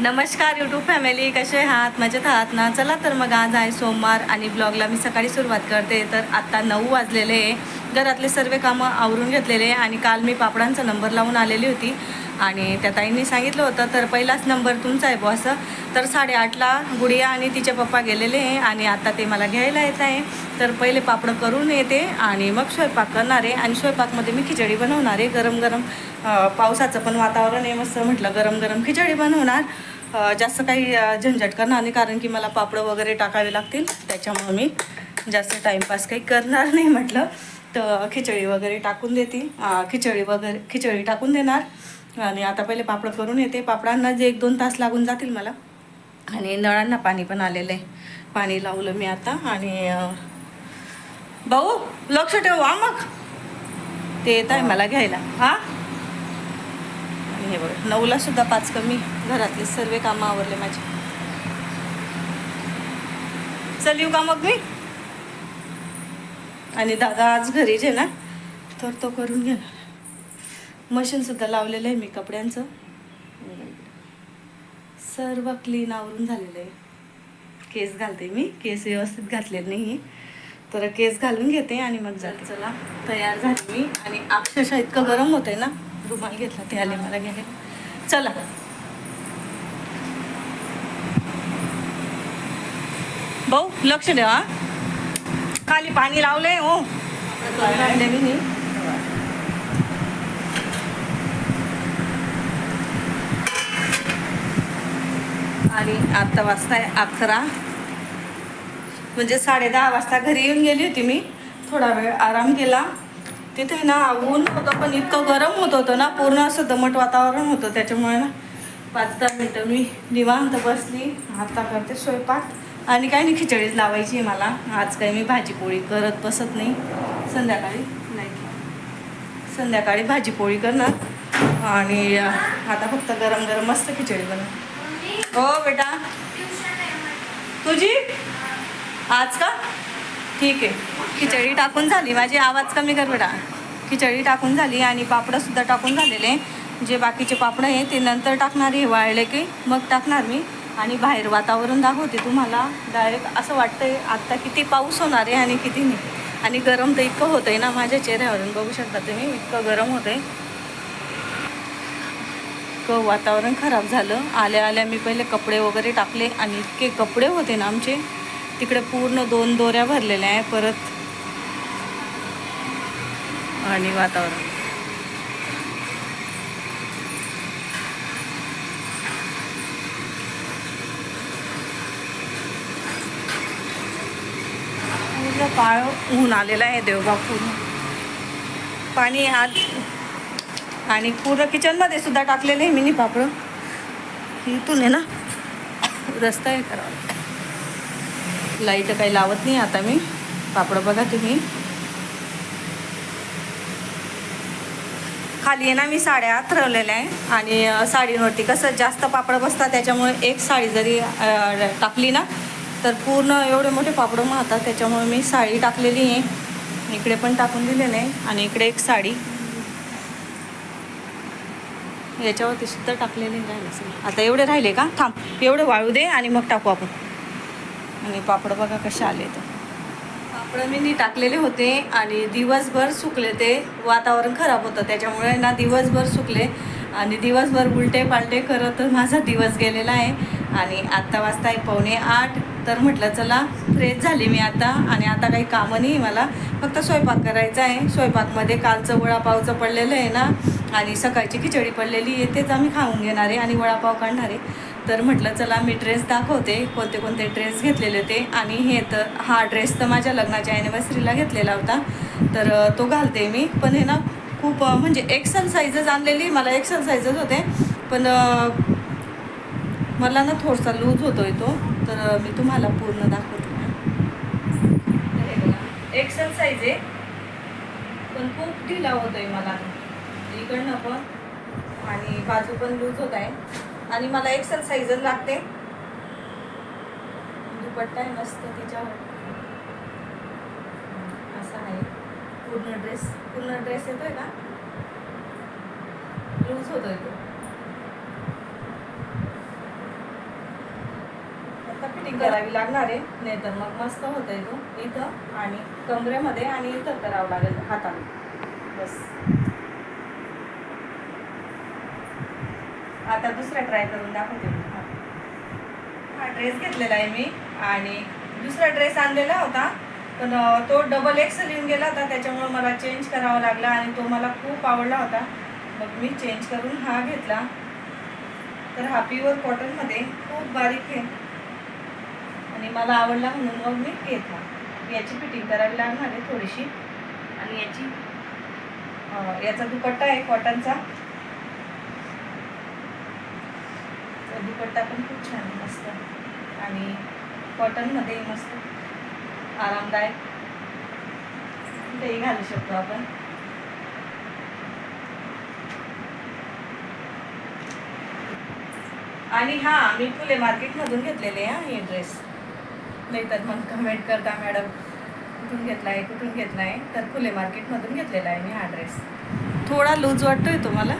नमस्कार YouTube family कसे आहात? मजेत आहात ना? चला तर मग आज आहे सोमवार आणि ब्लॉगला मी सकाळी सुरुवात करते. तर आत्ता नऊ वाजलेले आहे. घरातले सर्व कामं आवरून घेतलेले आहे आणि काल मी पापडांचा नंबर लावून आलेली होती. आणि त्या ताईंनी सांगितलं होतं तर पहिलाच नंबर तुमचा आहे बॉस तर साडेआठला गुडिया आणि तिचे पप्पा गेलेले आहे आणि आता ते मला घ्यायला येत आहे. तर पहिले पापडं करून येते आणि मग स्वयंपाक करणार आहे आणि स्वयंपाकमध्ये मी खिचडी बनवणार आहे. गरम गरम पावसाचं पण वातावरण आहे मस्त म्हटलं गरम गरम खिचडी बनवणार. जास्त काही झंझट करणार नाही कारण की मला पापडं वगैरे टाकावे लागतील. त्याच्यामुळं मी जास्त टाईमपास काही करणार नाही म्हटलं. तर खिचडी वगैरे टाकून देते. खिचडी वगैरे खिचडी टाकून देणार. आणि आता पहिले पापडं करून येते. पापडांना जे एक दोन तास लागून जातील मला. आणि नळांना पाणी पण आलेलं आहे. पाणी लावलं मी आता आणि भाऊ लक्ष ठेव हा मग. ते येत आहे मला घ्यायला. हा? आणि हे बघ नऊला सुद्धा पाच कमी. घरातले सर्व कामं आवरले माझे. चल येऊ का मग मी? आणि दादा आज घरीच आहे ना? तर तो करून घेणार. मशीनसुद्धा लावलेलं आहे मी कपड्यांचं. सर्व क्लीन आवरून झालेलं आहे. केस घालते मी. केस व्यवस्थित घातलेले नाही तर केस घालून घेते आणि मग जाते. चला तयार झाली मी. आणि अक्षरशः इतकं गरम होतंय ना रुमाल घेतला ते आले मला घ्यायला. चला. भाऊ लक्ष द्या. खाली पाणी लावलंय हो आणले मी नी. आणि आत्ता वाजता आहे अकरा. म्हणजे साडे दहा वाजता घरी येऊन गेली होती मी. थोडा वेळ आराम केला. तिथे ना ऊन होतं पण इतकं गरम होत होतं ना पूर्ण असं दमट वातावरण होतं. त्याच्यामुळे ना पाच दहा मिनटं मी निवांत बसली. आता करते स्वयंपाक. आणि काही नाही खिचडीच लावायची आहे मला. आज काही मी भाजीपोळी करत बसत नाही. संध्याकाळी नाही संध्याकाळी भाजीपोळी करणार. आणि आता फक्त गरम गरम मस्त खिचडी बनव हो बेटा. तुझी? आज का? ठीक आहे. खिचडी टाकून झाली. माझी आवाज कमी कर बेटा. खिचडी टाकून झाली आणि पापडंसुद्धा टाकून झालेले. जे बाकीचे पापडं आहे ते नंतर टाकणार आहे. वाळले की मग टाकणार मी. आणि बाहेर वातावरण दाखवते तुम्हाला. डायरेक्ट असं वाटतंय आत्ता किती पाऊस होणार आहे आणि किती नाही. आणि गरम तर इतकं होतं आहे ना माझ्या चेहऱ्यावरून. बघू शकता तुम्ही इतकं गरम होतं आहे इतकं वातावरण खराब झालं. आल्या आल्या मी पहिले कपडे वगैरे टाकले आणि इतके कपडे होते ना आमचे. तिकडे पूर्ण दोन दोऱ्या भरलेल्या आहे परत. आणि वातावरण. काळ ऊन आलेलं आहे देवबापूर. पाणी आत आणि पूर्ण किचनमध्ये सुद्धा टाकलेलं आहे मिनी पापडं. इथून आहे ना रस्ता आहे करावा लाइट काही लावत नाही आता मी. पापडं बघा तुम्ही. खाली आहे ना मी साड्या ठरवलेल्या आहे. आणि साडींवरती कसं जास्त पापडं बसतात त्याच्यामुळे एक साडी जरी टाकली ना तर पूर्ण एवढे मोठे पापडं माहतात त्याच्यामुळे मी साडी टाकलेली आहे. इकडे पण टाकून दिलेले आहे. आणि इकडे एक साडी. याच्यावरती सुद्धा टाकलेले राहिले आता एवढे राहिले का? थांब. एवढे वाळू दे आणि मग टाकू आपण. आणि पापड बघा कसे आले तर. पापड मी नी टाकलेले होते आणि दिवसभर सुकले ते. वातावरण खराब होतं. त्याच्यामुळे ना दिवसभर सुकले. आणि दिवसभर उलटे पालटे करत माझा दिवस गेलेला आहे. आणि आत्ता वाजता आहे पावणे आठ. तर म्हटलं चला फ्रेश झाली मी आता. आणि आता काही कामं नाही मला. फक्त स्वयंपाक करायचा आहे. स्वयंपाकमध्ये कालचं वडापावचं पडलेलं आहे ना. आणि सकाळची खिचडी पडलेली आहे तेच आम्ही खाऊन घेणार आहे आणि वडापाव काढणार आहे. तर म्हटलं चला मी ड्रेस दाखवते कोणते कोणते ड्रेस घेतलेले ते. आणि हे तर हा ड्रेस तर माझ्या लग्नाच्या ॲनिव्हर्सरीला घेतलेला होता. तर तो घालते मी. पण हे ना खूप म्हणजे एक्सल साईजच आणलेली मला एक्सल साईजच होते. पण मला ना थोडासा लूज होतोय तो. तर मी तुम्हाला पूर्ण दाखवते. एक्सल साईज आहे. पण खूप ढिला होतोय मला. इकडनं पण. आणि बाजू पण लूज होत आहे. आणि मला एक्सल साईजच लागते. दुपट्टा आहे मस्त तिच्यावर. असा आहे. पूर्ण ड्रेस पूर्ण ड्रेस येतोय का? लूज होतोय तो. फिटिंग करावी लागणार आहे. नाही तर मग मस्त होत आहे तो. इथं आणि कमरेमध्ये आणि इथं करावं लागेल हाताने बस. आता दुसरा ट्राय करून दाखवते हा. ड्रेस घेतलेला आहे मी आणि दुसरा ड्रेस आणलेला होता. पण तो डबल एक्सेल येऊन गेला होता. त्याच्यामुळे मला चेंज करावा लागला आणि तो मला खूप आवडला होता. मग मी चेंज करून हा घेतला. तर हा प्युअर कॉटनमध्ये खूप बारीक आहे. आणि मला आवडला म्हणून मग मी घेतला. याची फिटिंग करावी लागणार आहे थोडीशी. आणि याची याचा दुपट्टा आहे कॉटनचा तो दुपट्टा पण खूप छान मस्त आणि कॉटनमध्ये मस्त आरामदायक. तेही घालू शकतो आपण. आणि हा मी फुले मार्केटमधून घेतलेले हा हे ड्रेस नाही तर मग कमेंट करता मॅडम कुठून घेतला आहे कुठून घेतला आहे तर फुले मार्केटमधून घेतलेला आहे मी हा ड्रेस थोडा लूज वाटतोय तुम्हाला.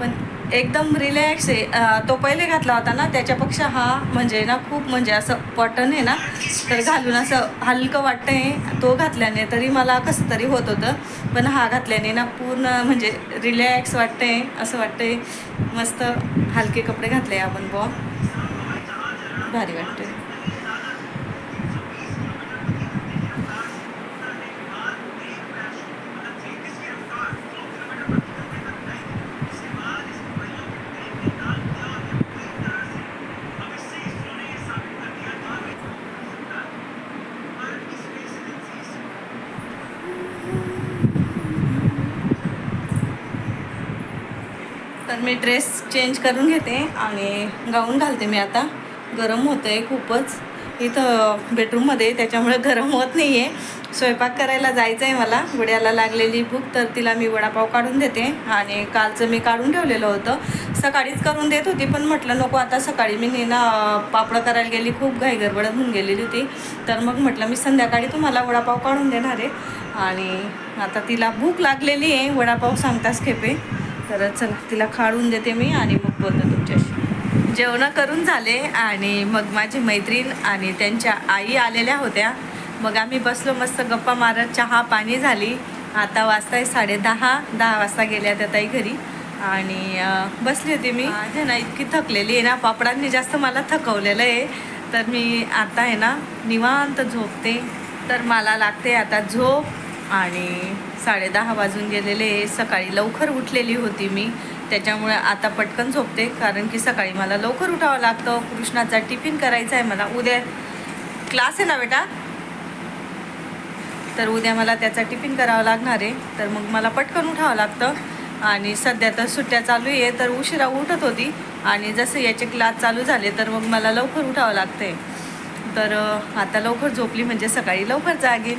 पण एकदम रिलॅक्स आहे. तो पहिले घातला होता ना त्याच्यापेक्षा हा म्हणजे ना खूप म्हणजे असं कॉटन आहे ना तर घालून असं हलकं वाटतं आहे तो घातल्याने तरी मला कसं तरी होत होतं पण हा घातल्याने ना पूर्ण म्हणजे रिलॅक्स वाटतंय असं वाटतंय. मस्त हलके कपडे घातले आपण बॉ भारी वाटतंय. तर मी ड्रेस चेंज करून घेते आणि गाऊन घालते मी आता. गरम होतं आहे खूपच. इथं बेडरूममध्ये त्याच्यामुळे गरम होत नाही आहे स्वयंपाक करायला जायचं आहे मला. गुड्याला लागलेली भूक तर तिला मी वडापाव काढून देते. आणि कालचं मी काढून ठेवलेलं होतं. सकाळीच करून देत होती पण म्हटलं नको आता सकाळी मी नेना पापडं करायला गेली खूप घाई गडबडत होऊन गेलेली होती. तर मग म्हटलं मी संध्याकाळी तुम्हाला वडापाव काढून देणार आहे. आणि आता तिला भूक लागलेली आहे वडापाव सांगताच खेपे. तर चला तिला खाळून देते मी आणि मग बोलतो तुमच्याशी. जेवणं करून झाले आणि मग माझी मैत्रीण आणि त्यांच्या आई आलेल्या होत्या. मग आम्ही बसलो मस्त गप्पा मारत चहा पाणी झाली. आता वाजताय साडे दहा दहा वाजता गेल्या त्या ताई घरी. आणि बसली होती मी. माझ्या ना इतकी थकलेली आहे ना पापडांनी जास्त मला थकवलेलं आहे. तर मी आता आहे ना निवांत झोपते. तर मला लागते आता झोप आणि साडे दहा वाजून गेलेले सकाळी लवकर उठलेली होती मी. त्याच्यामुळे आता पटकन झोपते कारण की सकाळी मला लवकर उठावं लागतं. कृष्णाचा टिफिन करायचा आहे मला. उद्या क्लास आहे ना बेटा? तर उद्या मला त्याचा टिफिन करावा लागणार आहे. तर मग मला पटकन उठावं लागतं. आणि सध्या तर सुट्ट्या चालू आहे तर उशिरा उठत होती. आणि जसं याचे क्लास चालू झाले तर मग मला लवकर उठावं लागते तर आता लवकर झोपली म्हणजे सकाळी लवकर जागेल